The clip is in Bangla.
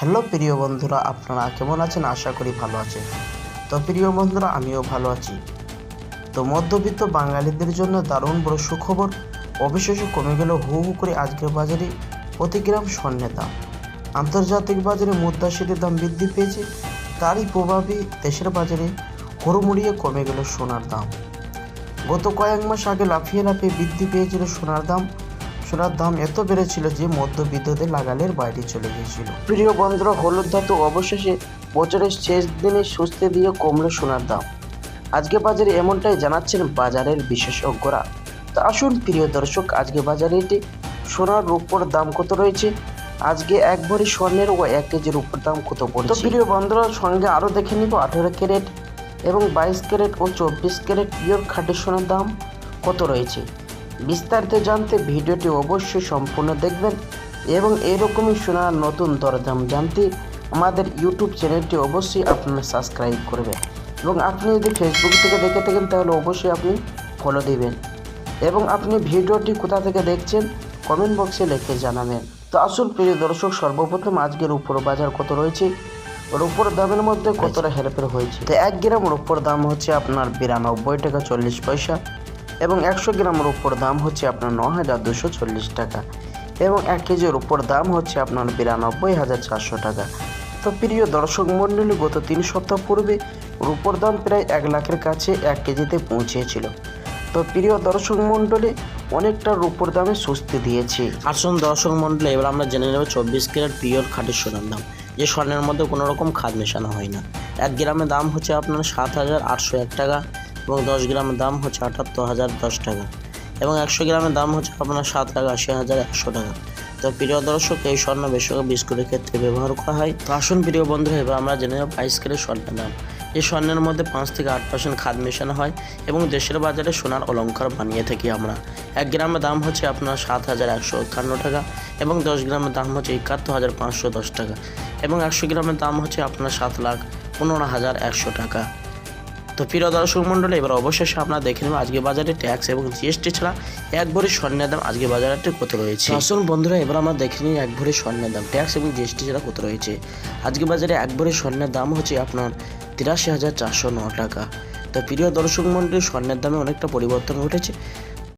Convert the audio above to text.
হ্যালো প্রিয় বন্ধুরা, আপনারা কেমন আছেন? আশা করি ভালো আছেন। তো প্রিয় বন্ধুরা, আমিও ভালো আছি। তো মধ্যবিত্ত বাঙালিদের জন্য দারুণ বড় সুখবর অবশেষে কমে গেল হু হু করে আজকের বাজারে প্রতি গ্রাম স্বর্ণের দাম আন্তর্জাতিক বাজারে মুদ্রাশীলের দাম বৃদ্ধি পেয়েছে, তারই প্রভাবে দেশের বাজারে হুড়মুড়িয়ে কমে গেল সোনার দাম। গত কয়েক মাস আগে লাফিয়ে লাফিয়ে বৃদ্ধি পেয়েছিল সোনার দাম সোনার দাম এত বেড়েছিল যে মধ্যবিত্তদের লাগালের বাইরে চলে গিয়েছিল। প্রিয় বন্ধুরা, হলুদ ধাতু অবশেষে বছরের শেষ দিনে সুস্থে দিয়ে কমলো সোনার দাম। আজকে বাজারে এমনটাই জানাচ্ছেন বাজারের বিশেষজ্ঞরা। তো আসুন, প্রিয় দর্শক, আজকে বাজারে এটি সোনার রূপোর দাম কত রয়েছে? আজকে এক ভরি স্বর্ণের ও এক কেজির উপর দাম কত পড়ছে? তো প্রিয় বন্ধুরা, সঙ্গে আরও দেখে নিব, আঠেরো ক্যারেট এবং বাইশ ক্যারেট ও চব্বিশ ক্যারেট পিওর খাঁটি সোনার দাম কত রয়েছে? বিস্তারিত জানতে ভিডিওটি অবশ্যই সম্পূর্ণ দেখবেন এবং এরকমই সোনার নতুন দরদাম জানতে আমাদের ইউটিউব চ্যানেলটি অবশ্যই আপনারা সাবস্ক্রাইব করবেন। এবং আপনি যদি ফেসবুক থেকে দেখে থাকেন, তাহলে অবশ্যই আপনি ফলো দিবেন। এবং আপনি ভিডিওটি কোথা থেকে দেখছেন কমেন্ট বক্সে লিখে জানাবেন। তো আসল প্রিয় দর্শক, সর্বপ্রথম আজকের উপর বাজার কত রয়েছে? রূপোর দামের মধ্যে কতটা হেরফের হয়েছে? তো এক গ্রাম রূপোর দাম হচ্ছে আপনার বিরানব্বই টাকা চল্লিশ পয়সা। এবং একশো গ্রাম রূপোর দাম হচ্ছে আপনার ন হাজার দুশো চল্লিশ টাকা এবং এক কেজির উপর দাম হচ্ছে আপনার বিরানব্বই হাজার চারশো টাকা। তো প্রিয় দর্শক মণ্ডলী, গত তিন সপ্তাহ পূর্বে রূপোর দাম প্রায় এক লাখের কাছে এক কেজিতে পৌঁছেছিল। তো প্রিয় দর্শক মণ্ডলী, অনেকটা রূপোর দামে স্বস্তি দিয়েছে। আসুন দর্শক মণ্ডলী, এবার আমরা জেনে নেব চব্বিশ ক্যারেট পিওর খাঁটি সোনার দাম, যে স্বর্ণের মধ্যে কোনো রকম খাদ মেশানো হয় না। এক গ্রামের দাম হচ্ছে আপনার সাত হাজার আটশো এক টাকা এবং দশ গ্রামের দাম হচ্ছে আটাত্তর হাজার দশ টাকা এবং একশো গ্রামের দাম হচ্ছে আপনার সাত লাখ আশি হাজার একশো টাকা। তো প্রিয় দর্শক, এই স্বর্ণ বেশিরভাগ বিস্কুটের ক্ষেত্রে ব্যবহার করা হয়। তো আসুন প্রিয় বন্ধু, এবার আমরা জেনে নেব ক্যারেট স্বর্ণের দাম। এই স্বর্ণের মধ্যে পাঁচ থেকে আট পার্সেন্ট খাদ মেশানো হয় এবং দেশের বাজারে সোনার অলঙ্কার বানিয়ে থাকি আমরা। এক গ্রামের দাম হচ্ছে আপনার সাত হাজার একশো একান্ন টাকা এবং দশ গ্রামের দাম হচ্ছে একাত্তর হাজার পাঁচশো দশ টাকা এবং একশো গ্রামের দাম হচ্ছে আপনার সাত লাখ পনেরো হাজার একশো টাকা। তো প্রিয় দর্শক মন্ডলে, এবার অবশেষে আপনারা দেখে নেবেন আজকে বাজারে ট্যাক্স এবং জিএসটি ছাড়া এক ভরি স্বর্ণের দাম আজকে বাজারে কত রয়েছে। আসুন বন্ধুরা, এবার আমরা দেখে নিই এক ভরি স্বর্ণের দাম, ট্যাক্স এবং জিএসটি ছাড়া কত রয়েছে। আজকে বাজারে এক ভরি স্বর্ণের দাম হচ্ছে আপনার তিরাশি হাজার চারশো ন টাকা। তো প্রিয় দর্শক মণ্ডলী স্বর্ণের দামে অনেকটা পরিবর্তন ঘটেছে।